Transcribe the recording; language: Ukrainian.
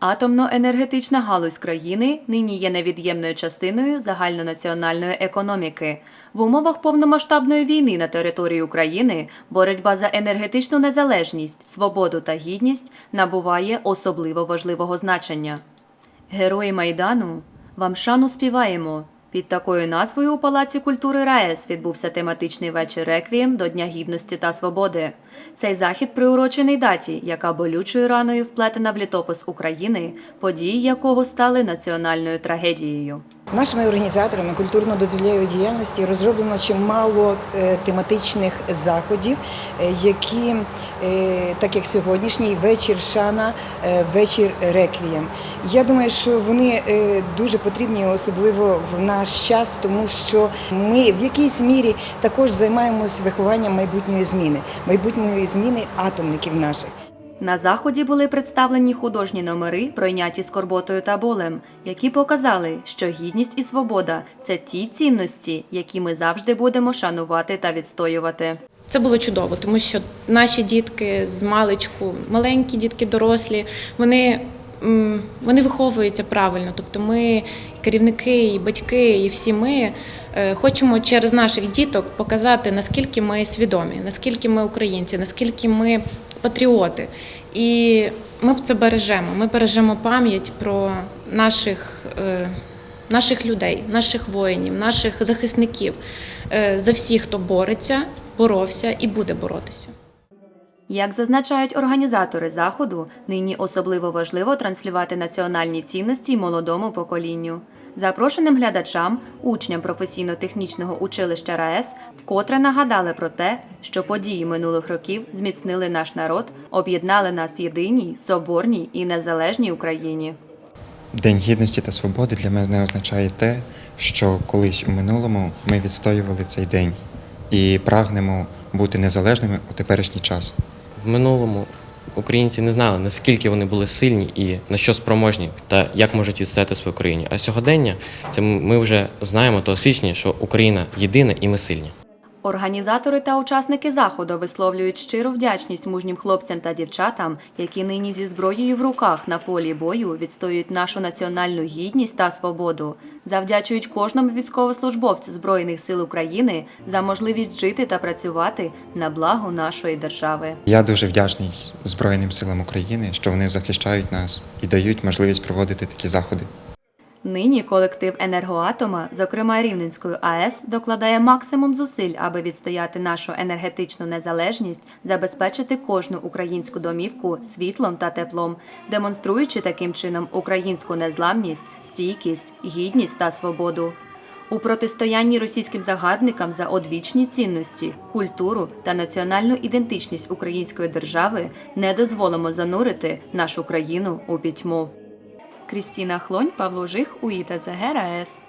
Атомно-енергетична галузь країни нині є невід'ємною частиною загальнонаціональної економіки. В умовах повномасштабної війни на території України боротьба за енергетичну незалежність, свободу та гідність набуває особливо важливого значення. Герої Майдану вам шану співаємо. Під такою назвою у Палаці культури РаЕС відбувся тематичний вечір реквієм до Дня гідності та свободи. Цей захід приурочений даті, яка болючою раною вплетена в літопис України, події якого стали національною трагедією. Нашими організаторами культурно-дозвілєвої діяльності розроблено чимало е, тематичних заходів, е, які, е, так як сьогоднішній вечір Шана, вечір реквієм. Я думаю, що вони дуже потрібні, особливо в наш час, тому що ми в якійсь мірі також займаємось вихованням майбутньої зміни, майбутньої зміни атомників наших. На заході були представлені художні номери, пройняті скорботою та болем, які показали, що гідність і свобода це ті цінності, які ми завжди будемо шанувати та відстоювати. Це було чудово, тому що наші дітки з маличку, маленькі дітки, дорослі, вони, вони виховуються правильно. Тобто ми, керівники, і батьки, і всі ми е, хочемо через наших діток показати, наскільки ми свідомі, наскільки ми українці, наскільки ми патріоти. І ми це бережемо. Ми бережемо пам'ять про наших. е, Наших людей, наших воїнів, наших захисників, е, за всіх, хто бореться, боровся і буде боротися. Як зазначають організатори заходу, нині особливо важливо транслювати національні цінності молодому поколінню. Запрошеним глядачам, учням професійно-технічного училища РаЕС, вкотре нагадали про те, що події минулих років зміцнили наш народ, об'єднали нас в єдиній, соборній і незалежній Україні. День гідності та свободи для мене означає те, що колись у минулому ми відстоювали цей день і прагнемо бути незалежними у теперішній час. В минулому українці не знали, наскільки вони були сильні і на що спроможні, та як можуть відстояти свою країну. А сьогодення це ми вже знаємо то освічені, що Україна єдина і ми сильні. Організатори та учасники заходу висловлюють щиру вдячність мужнім хлопцям та дівчатам, які нині зі зброєю в руках на полі бою відстоюють нашу національну гідність та свободу. Завдячують кожному військовослужбовцю Збройних сил України за можливість жити та працювати на благо нашої держави. Я дуже вдячний Збройним силам України, що вони захищають нас і дають можливість проводити такі заходи. Нині колектив енергоатома, зокрема Рівненської АЕС, докладає максимум зусиль, аби відстояти нашу енергетичну незалежність, забезпечити кожну українську домівку світлом та теплом, демонструючи таким чином українську незламність, стійкість, гідність та свободу. У протистоянні російським загарбникам за одвічні цінності, культуру та національну ідентичність української держави не дозволимо занурити нашу країну у пітьму. Крістіна Хлонь, Павло Жих, Уїта Загера РаЕС.